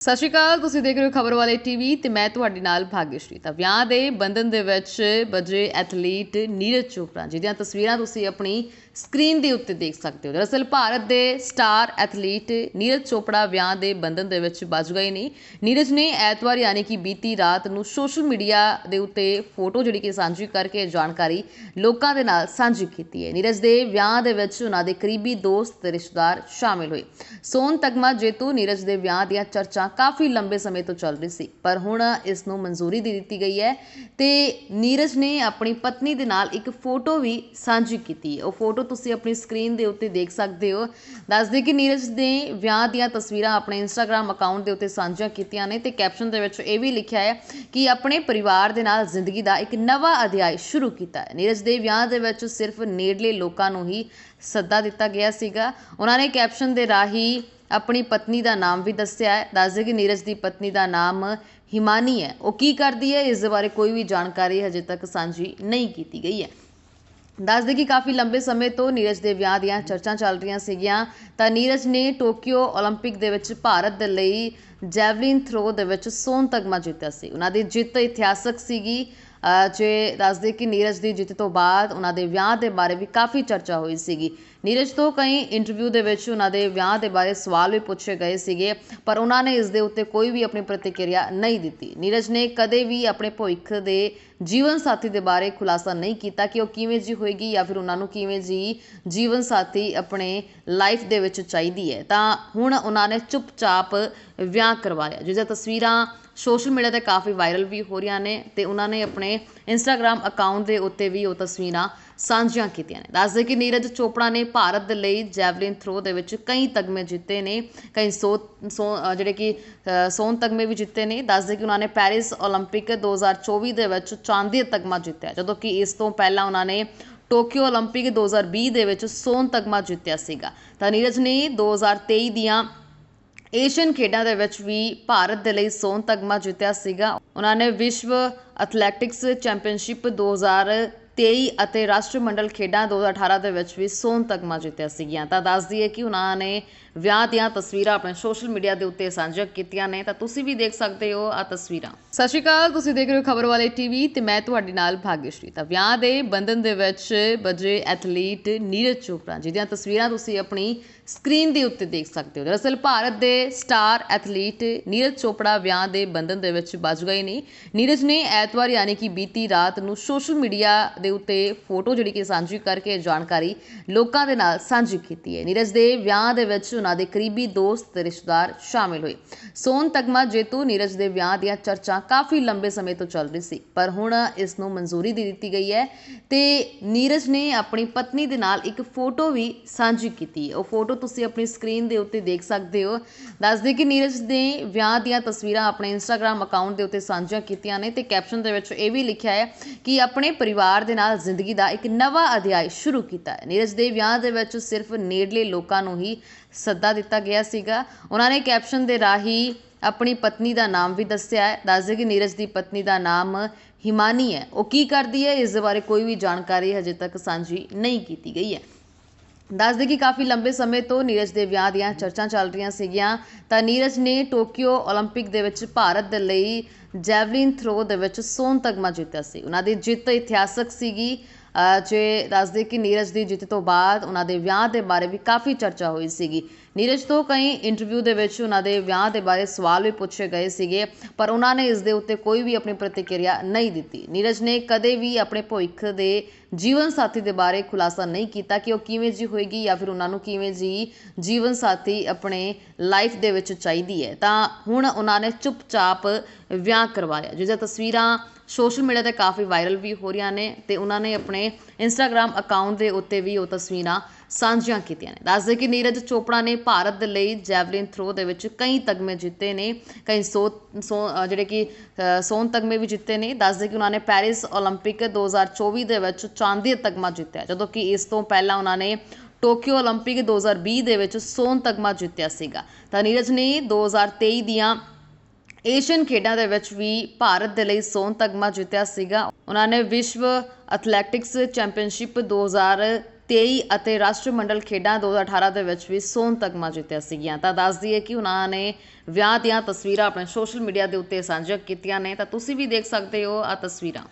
ਸਤਿ ਸ਼੍ਰੀ ਅਕਾਲ, ਤੁਸੀਂ ਦੇਖ ਰਹੇ ਹੋ ਖਬਰ ਵਾਲੇ ਟੀਵੀ ਤੇ ਮੈਂ ਤੁਹਾਡੇ ਨਾਲ ਭਾਗਿਆਸ਼੍ਰੀ ਤਾਂ ਵਿਆਹ ਦੇ ਬੰਧਨ ਦੇ ਵਿੱਚ ਬਜੇ ਐਥਲੀਟ ਨੀਰਜ ਚੋਪੜਾ ਜਿਹਦੀਆਂ ਤਸਵੀਰਾਂ ਤੁਸੀਂ ਆਪਣੀ ਸਕਰੀਨ ਦੇ ਉੱਤੇ ਦੇਖ ਸਕਦੇ ਹੋ। ਦਰਅਸਲ ਭਾਰਤ ਦੇ ਸਟਾਰ ਐਥਲੀਟ ਨੀਰਜ ਚੋਪੜਾ ਵਿਆਹ ਦੇ ਬੰਧਨ ਦੇ ਵਿੱਚ ਵੱਜ ਗਏ ਨੇ। ਨੀਰਜ ਨੇ ਐਤਵਾਰ ਯਾਨੀ ਕਿ ਬੀਤੀ ਰਾਤ ਨੂੰ ਸੋਸ਼ਲ ਮੀਡੀਆ ਦੇ ਉੱਤੇ ਫੋਟੋ ਜਿਹੜੀ ਕਿ ਸਾਂਝੀ ਕਰਕੇ ਇਹ ਜਾਣਕਾਰੀ ਲੋਕਾਂ ਦੇ ਨਾਲ ਸਾਂਝੀ ਕੀਤੀ ਹੈ। ਨੀਰਜ ਦੇ ਵਿਆਹ ਦੇ ਵਿੱਚ ਉਹਨਾਂ ਦੇ ਕਰੀਬੀ ਦੋਸਤ ਤੇ ਰਿਸ਼ਤੇਦਾਰ ਸ਼ਾਮਿਲ ਹੋਏ। ਸੋਨ ਤਗਮਾ ਜੇਤੂ ਨੀਰਜ ਦੇ ਵਿਆਹ ਦੀਆਂ ਚਰਚਾ ਕਾਫੀ ਲੰਬੇ ਸਮੇਂ ਤੋਂ ਚੱਲ ਰਹੀ ਸੀ, ਪਰ ਹੁਣ ਇਸ ਨੂੰ ਮਨਜ਼ੂਰੀ ਦੇ ਦਿੱਤੀ ਗਈ ਹੈ ਤੇ ਨੀਰਜ ਨੇ ਆਪਣੀ ਪਤਨੀ ਦੇ ਨਾਲ ਇੱਕ ਫੋਟੋ ਵੀ ਸਾਂਝੀ ਕੀਤੀ ਹੈ। ਉਹ ਫੋਟੋ ਤੁਸੀਂ ਆਪਣੀ ਸਕਰੀਨ ਦੇ ਉੱਤੇ ਦੇਖ ਸਕਦੇ ਹੋ। ਦੱਸਦੇ ਕਿ ਨੀਰਜ ਨੇ ਵਿਆਹ ਦੀਆਂ ਤਸਵੀਰਾਂ ਆਪਣੇ ਇੰਸਟਾਗ੍ਰam ਅਕਾਊਂਟ ਦੇ ਉੱਤੇ ਸਾਂਝੀਆਂ ਕੀਤੀਆਂ ਨੇ ਤੇ ਕੈਪਸ਼ਨ ਦੇ ਵਿੱਚ ਇਹ ਵੀ ਲਿਖਿਆ ਹੈ ਕਿ ਆਪਣੇ ਪਰਿਵਾਰ ਦੇ ਨਾਲ ਜ਼ਿੰਦਗੀ ਦਾ ਇੱਕ ਨਵਾਂ ਅਧਿਆਇ ਸ਼ੁਰੂ ਕੀਤਾ ਹੈ। ਨੀਰਜ ਦੇ ਵਿਆਹ ਦੇ ਵਿੱਚ ਸਿਰਫ ਨੇੜਲੇ ਲੋਕਾਂ ਨੂੰ ਹੀ ਸੱਦਾ ਦਿੱਤਾ ਗਿਆ ਸੀਗਾ। ਉਹਨਾਂ ਨੇ ਕੈਪਸ਼ਨ ਦੇ ਰਾਹੀਂ ਆਪਣੀ ਪਤਨੀ ਦਾ ਨਾਮ ਵੀ ਦੱਸਿਆ ਹੈ ਦੱਸਦੇ ਕਿ ਨੀਰਜ ਦੀ ਪਤਨੀ ਦਾ ਨਾਮ ਹਿਮਾਨੀ ਹੈ ਉਹ ਕੀ ਕਰਦੀ ਹੈ ਇਸ ਦੇ ਬਾਰੇ ਕੋਈ ਵੀ ਜਾਣਕਾਰੀ ਹਜੇ ਤੱਕ ਸਾਂਝੀ ਨਹੀਂ ਕੀਤੀ ਗਈ ਹੈ ਦੱਸਦੇ ਕਿ ਕਾਫੀ ਲੰਬੇ ਸਮੇਂ ਤੋਂ ਨੀਰਜ ਦੇ ਵਿਆਹ ਦੀਆਂ ਚਰਚਾਂ ਚੱਲ ਰਹੀਆਂ ਸੀਗੀਆਂ ਤਾਂ ਨੀਰਜ ਨੇ ਟੋਕੀਓ 올림픽 ਦੇ ਵਿੱਚ ਭਾਰਤ ਦੇ ਲਈ ਜੈਵਲਿਨ ਥਰੋ ਦੇ ਵਿੱਚ ਸੋਨ ਤਗਮਾ ਜਿੱਤਿਆ ਸੀ ਉਹਨਾਂ ਦੀ ਜਿੱਤ ਇਤਿਹਾਸਕ ਸੀਗੀ ਅਹ ਜੇ ਦੱਸਦੇ ਕਿ ਨੀਰਜ ਦੀ ਜਿੱਤ ਤੋਂ ਬਾਅਦ ਉਹਨਾਂ ਦੇ ਵਿਆਹ ਦੇ ਬਾਰੇ ਵੀ ਕਾਫੀ ਚਰਚਾ ਹੋਈ ਸੀਗੀ ਨੀਰਜ ਤੋਂ ਕਈ ਇੰਟਰਵਿਊ ਦੇ ਵਿੱਚ ਉਹਨਾਂ ਦੇ ਵਿਆਹ ਦੇ ਬਾਰੇ ਸਵਾਲ ਵੀ ਪੁੱਛੇ ਗਏ ਸੀਗੇ, ਪਰ ਉਹਨਾਂ ਨੇ ਇਸ ਦੇ ਉੱਤੇ ਕੋਈ ਵੀ ਆਪਣੀ ਪ੍ਰਤੀਕਿਰਿਆ ਨਹੀਂ ਦਿੱਤੀ। ਨੀਰਜ ਨੇ ਕਦੇ ਵੀ ਆਪਣੇ ਭਵਿੱਖ ਦੇ ਜੀਵਨ ਸਾਥੀ ਦੇ ਬਾਰੇ ਖੁਲਾਸਾ ਨਹੀਂ ਕੀਤਾ ਕਿ ਉਹ ਕਿਵੇਂ ਜੀ ਹੋਏਗੀ ਜਾਂ ਫਿਰ ਉਹਨਾਂ ਨੂੰ ਕਿਵੇਂ ਜੀ ਜੀਵਨ ਸਾਥੀ ਆਪਣੇ ਲਾਈਫ ਦੇ ਵਿੱਚ ਚਾਹੀਦੀ ਹੈ। ਤਾਂ ਹੁਣ ਉਹਨਾਂ ਨੇ ਚੁੱਪਚਾਪ ਵਿਆਹ ਕਰਵਾਇਆ। ਜਿਹਦੀਆਂ ਤਸਵੀਰਾਂ ਸੋਸ਼ਲ ਮੀਡੀਆ ਤੇ ਕਾਫੀ ਵਾਇਰਲ ਵੀ ਹੋ ਰਹੀਆਂ ਨੇ ਤੇ ਉਹਨਾਂ ਨੇ ਆਪਣੇ ਇੰਸਟਾਗ੍ਰam ਅਕਾਊਂਟ ਦੇ ਉੱਤੇ ਵੀ ਉਹ ਤਸਵੀਰਾਂ ਸਾਂਝੀਆਂ ਕੀਤੀਆਂ ਨੇ ਦੱਸਦੇ ਕਿ ਨੀਰਜ ਚੋਪੜਾ ਨੇ ਭਾਰਤ ਦੇ ਲਈ ਜੈਵਲਿਨ ਥਰੋ ਦੇ ਵਿੱਚ ਕਈ ਤਗਮੇ ਜਿੱਤੇ ਨੇ ਕਈ ਸੋ ਸੋ- ਅਹ ਜਿਹੜੇ ਕਿ ਅਹ ਸੋਨ ਤਗਮੇ ਵੀ ਜਿੱਤੇ ਨੇ ਦੱਸਦੇ ਕਿ ਉਹਨਾਂ ਨੇ ਪੈਰਿਸ 올림픽 2024 ਦੇ ਵਿੱਚ ਚਾਂਦੀ ਦਾ ਤਗਮਾ ਜਿੱਤਿਆ ਜਦੋਂ ਕਿ ਇਸ ਤੋਂ ਪਹਿਲਾਂ ਉਹਨਾਂ ਨੇ ਟੋਕੀਓ 올림픽 2020 ਦੇ ਵਿੱਚ ਸੋਨ ਤਗਮਾ ਜਿੱਤਿਆ ਸੀਗਾ ਤਾਂ ਨੀਰਜ ਨੇ 2023 ਦੀਆਂ ਏਸ਼ੀਅਨ ਖੇਡਾਂ ਦੇ ਵਿੱਚ ਵੀ ਭਾਰਤ ਦੇ ਲਈ ਸੋਨ ਤਗਮਾ ਜਿੱਤਿਆ ਸੀਗਾ ਉਹਨਾਂ ਨੇ ਵਿਸ਼ਵ ਐਥਲੈਟਿਕਸ ਚੈਂਪੀਅਨਸ਼ਿਪ 2023 ਅਤੇ ਰਾਸ਼ਟਰੀ ਮੰਡਲ ਖੇਡਾਂ 2018 ਦੇ ਵਿੱਚ ਵੀ ਸੋਨ ਤਗਮਾ ਜਿੱਤਿਆ ਸੀਗੀਆਂ ਤਾਂ ਦੱਸ ਦਈਏ ਕਿ ਉਹਨਾਂ ਨੇ ਵਿਆਹ ਦੀਆਂ ਤਸਵੀਰਾਂ ਆਪਣੇ ਸੋਸ਼ਲ ਮੀਡੀਆ ਦੇ ਉੱਤੇ ਸਾਂਝੀਆਂ ਕੀਤੀਆਂ ਨੇ, ਤਾਂ ਤੁਸੀਂ ਵੀ ਦੇਖ ਸਕਦੇ ਹੋ ਆ ਤਸਵੀਰਾਂ। ਸਤਿ ਸ਼੍ਰੀ ਅਕਾਲ, ਤੁਸੀਂ ਦੇਖ ਰਹੇ ਹੋ ਖਬਰ ਵਾਲੇ ਟੀਵੀ ਤੇ ਮੈਂ ਤੁਹਾਡੇ ਨਾਲ ਭਾਗਿਆਸ਼੍ਰੀ ਤਾਂ ਵਿਆਹ ਦੇ ਬੰਧਨ ਦੇ ਵਿੱਚ ਬਜੇ ਐਥਲੀਟ ਨੀਰਜ ਚੋਪੜਾ, ਜਿਹਦੀਆਂ ਤਸਵੀਰਾਂ ਤੁਸੀਂ ਆਪਣੀ ਸਕਰੀਨ ਦੇ ਉੱਤੇ ਦੇਖ ਸਕਦੇ ਹੋ। ਦਰਅਸਲ ਭਾਰਤ ਦੇ ਸਟਾਰ ਐਥਲੀਟ ਨੀਰਜ ਚੋਪੜਾ ਵਿਆਹ ਦੇ ਬੰਧਨ ਦੇ ਵਿੱਚ ਵੱਜ ਗਏ ਨੇ। ਨੀਰਜ ਨੇ ਐਤਵਾਰ, ਯਾਨੀ ਕਿ ਬੀਤੀ ਰਾਤ ਨੂੰ ਸੋਸ਼ਲ ਮੀਡੀਆ ਦੇ ਉੱਤੇ ਫੋਟੋ ਜਿਹੜੀ ਕਿ ਸਾਂਝੀ ਕਰਕੇ ਇਹ ਜਾਣਕਾਰੀ ਲੋਕਾਂ ਦੇ ਨਾਲ ਸਾਂਝੀ ਕੀਤੀ ਹੈ। ਨੀਰਜ ਦੇ ਵਿਆਹ ਦੇ ਵਿੱਚ ਉਹਨਾਂ ਦੇ ਕਰੀਬੀ ਦੋਸਤ ਤੇ ਰਿਸ਼ਤੇਦਾਰ ਸ਼ਾਮਿਲ ਹੋਏ। ਸੋਨ ਤਗਮਾ ਜੇਤੂ ਨੀਰਜ ਦੇ ਵਿਆਹ ਦੀਆਂ ਚਰਚਾ ਕਾਫੀ ਲੰਬੇ ਸਮੇਂ ਤੋਂ ਚੱਲ ਰਹੀ ਸੀ, ਪਰ ਹੁਣ ਇਸ ਨੂੰ ਮਨਜ਼ੂਰੀ ਦੇ ਦਿੱਤੀ ਗਈ ਹੈ ਤੇ ਨੀਰਜ ਨੇ ਆਪਣੀ ਪਤਨੀ ਦੇ ਨਾਲ ਇੱਕ ਫੋਟੋ ਵੀ ਸਾਂਝੀ ਕੀਤੀ ਉਹ ਫੋਟੋ ਤੁਸੀਂ ਆਪਣੀ ਸਕਰੀਨ ਦੇ ਉੱਤੇ ਦੇਖ ਸਕਦੇ ਹੋ। ਦੱਸਦੇ ਕਿ ਨੀਰਜ ਨੇ ਵਿਆਹ ਦੀਆਂ ਤਸਵੀਰਾਂ ਆਪਣੇ ਇੰਸਟਾਗ੍ਰam ਅਕਾਊਂਟ ਦੇ ਉੱਤੇ ਸਾਂਝੀਆਂ ਕੀਤੀਆਂ ਨੇ ਤੇ ਕੈਪਸ਼ਨ ਦੇ ਵਿੱਚ ਇਹ ਵੀ ਲਿਖਿਆ ਹੈ ਕਿ ਆਪਣੇ ਪਰਿਵਾਰ ਦੇ ਨਾਲ ਜ਼ਿੰਦਗੀ ਦਾ ਇੱਕ ਨਵਾਂ ਅਧਿਆਇ ਸ਼ੁਰੂ ਕੀਤਾ ਹੈ। ਨੀਰਜ ਦੇ ਵਿਆਹ ਦੇ ਵਿੱਚ ਸਿਰਫ ਨੇੜਲੇ ਲੋਕਾਂ ਨੂੰ ਹੀ ਸੱਦਾ ਦਿੱਤਾ ਗਿਆ ਸੀਗਾ ਉਹਨਾਂ ਨੇ ਕੈਪਸ਼ਨ ਦੇ ਰਾਹੀਂ ਆਪਣੀ ਪਤਨੀ ਦਾ ਨਾਮ ਵੀ ਦੱਸਿਆ ਹੈ ਦੱਸਦੇ ਕਿ ਨੀਰਜ ਦੀ ਪਤਨੀ ਦਾ ਨਾਮ ਹਿਮਾਨੀ ਹੈ ਉਹ ਕੀ ਕਰਦੀ ਹੈ ਇਸ ਦੇ ਬਾਰੇ ਕੋਈ ਵੀ ਜਾਣਕਾਰੀ ਹਜੇ ਤੱਕ ਸਾਂਝੀ ਨਹੀਂ ਕੀਤੀ ਗਈ ਹੈ ਦੱਸਦੇ ਕਿ ਕਾਫੀ ਲੰਬੇ ਸਮੇਂ ਤੋਂ ਨੀਰਜ ਦੇ ਵਿਆਹ ਦੀਆਂ ਚਰਚਾਂ ਚੱਲ ਰਹੀਆਂ ਸੀਗੀਆਂ ਤਾਂ ਨੀਰਜ ਨੇ ਟੋਕੀਓ 올림픽 ਦੇ ਵਿੱਚ ਭਾਰਤ ਦੇ ਲਈ ਜੈਵਲਿਨ ਥਰੋ ਦੇ ਵਿੱਚ ਸੋਨ ਤਗਮਾ ਜਿੱਤਿਆ ਸੀ ਉਹਨਾਂ ਦੀ ਜਿੱਤ ਇਤਿਹਾਸਕ ਸੀਗੀ ਅਹ ਜੇ ਦੱਸਦੇ ਕਿ ਨੀਰਜ ਦੀ ਜਿੱਤ ਤੋਂ ਬਾਅਦ ਉਹਨਾਂ ਦੇ ਵਿਆਹ ਦੇ ਬਾਰੇ ਵੀ ਕਾਫੀ ਚਰਚਾ ਹੋਈ ਸੀਗੀ। ਨੀਰਜ, ਤੋਂ ਕਈ ਇੰਟਰਵਿਊ ਦੇ ਵਿੱਚ ਉਹਨਾਂ ਦੇ ਵਿਆਹ ਦੇ ਬਾਰੇ ਸਵਾਲ ਵੀ ਪੁੱਛੇ ਗਏ ਸੀਗੇ, ਪਰ ਉਹਨਾਂ ਨੇ ਇਸ ਦੇ ਉੱਤੇ ਕੋਈ ਵੀ ਆਪਣੀ ਪ੍ਰਤੀਕਿਰਿਆ ਨਹੀਂ ਦਿੱਤੀ। ਨੀਰਜ ਨੇ ਕਦੇ ਵੀ ਆਪਣੇ ਭਵਿੱਖ ਦੇ ਜੀਵਨ ਸਾਥੀ ਦੇ ਬਾਰੇ ਖੁਲਾਸਾ ਨਹੀਂ ਕੀਤਾ ਕਿ ਉਹ ਕਿਵੇਂ ਜੀ ਹੋਏਗੀ ਜਾਂ ਫਿਰ ਉਹਨਾਂ ਨੂੰ ਕਿਵੇਂ ਜੀ ਜੀਵਨ ਸਾਥੀ ਆਪਣੇ ਲਾਈਫ ਦੇ ਵਿੱਚ ਚਾਹੀਦੀ ਹੈ। ਤਾਂ ਹੁਣ ਉਹਨਾਂ ਨੇ ਚੁੱਪਚਾਪ ਵਿਆਹ ਕਰਵਾਇਆ। ਜਿਹਦੀਆਂ ਤਸਵੀਰਾਂ ਸੋਸ਼ਲ ਮੀਡੀਆ ਤੇ ਕਾਫੀ ਵਾਇਰਲ ਵੀ ਹੋ ਰਹੀਆਂ ਨੇ ਤੇ ਉਹਨਾਂ ਨੇ ਆਪਣੇ ਇੰਸਟਾਗ੍ਰam ਅਕਾਊਂਟ ਦੇ ਉੱਤੇ ਵੀ ਉਹ ਤਸਵੀਰਾਂ ਸਾਂਝੀਆਂ ਕੀਤੀਆਂ ਨੇ ਦੱਸਦੇ ਕਿ ਨੀਰਜ ਚੋਪੜਾ ਨੇ ਭਾਰਤ ਦੇ ਲਈ ਜੈਵਲਿਨ ਥਰੋ ਦੇ ਵਿੱਚ ਕਈ ਤਗਮੇ ਜਿੱਤੇ ਨੇ ਕਈ ਸੋ ਸੋ- ਅਹ ਜਿਹੜੇ ਕਿ ਅਹ ਸੋਨ ਤਗਮੇ ਵੀ ਜਿੱਤੇ ਨੇ ਦੱਸਦੇ ਕਿ ਉਹਨਾਂ ਨੇ ਪੈਰਿਸ 올림픽 2024 ਦੇ ਵਿੱਚ ਚਾਂਦੀ ਦਾ ਤਗਮਾ ਜਿੱਤਿਆ ਜਦੋਂ ਕਿ ਇਸ ਤੋਂ ਪਹਿਲਾਂ ਉਹਨਾਂ ਨੇ ਟੋਕੀਓ 올림픽 2020 ਦੇ ਵਿੱਚ ਸੋਨ ਤਗਮਾ ਜਿੱਤਿਆ ਸੀਗਾ ਤਾਂ ਨੀਰਜ ਨੇ 2023 ਦੀਆਂ ਏਸ਼ੀਅਨ ਖੇਡਾਂ ਦੇ ਵਿੱਚ ਵੀ ਭਾਰਤ ਦੇ ਲਈ ਸੋਨ ਤਗਮਾ ਜਿੱਤਿਆ ਸੀਗਾ ਉਹਨਾਂ ਨੇ ਵਿਸ਼ਵ ਐਥਲੈਟਿਕਸ ਚੈਂਪੀਅਨਸ਼ਿਪ 2023 23 ਅਤੇ ਰਾਸ਼ਟਰੀ ਮੰਡਲ ਖੇਡਾਂ 2018 ਦੇ ਵਿੱਚ ਵੀ ਸੋਨ ਤਗਮਾ ਜਿੱਤਿਆ ਸੀਗੀਆਂ। ਤਾਂ ਦੱਸ ਦਈਏ ਕਿ ਉਹਨਾਂ ਨੇ ਵਿਆਹ ਦੀਆਂ ਤਸਵੀਰਾਂ ਆਪਣੇ ਸੋਸ਼ਲ ਮੀਡੀਆ ਦੇ ਉੱਤੇ ਸਾਂਝੀਆਂ ਕੀਤੀਆਂ ਨੇ। ਤਾਂ ਤੁਸੀਂ ਵੀ ਦੇਖ ਸਕਦੇ ਹੋ ਆ ਤਸਵੀਰਾਂ।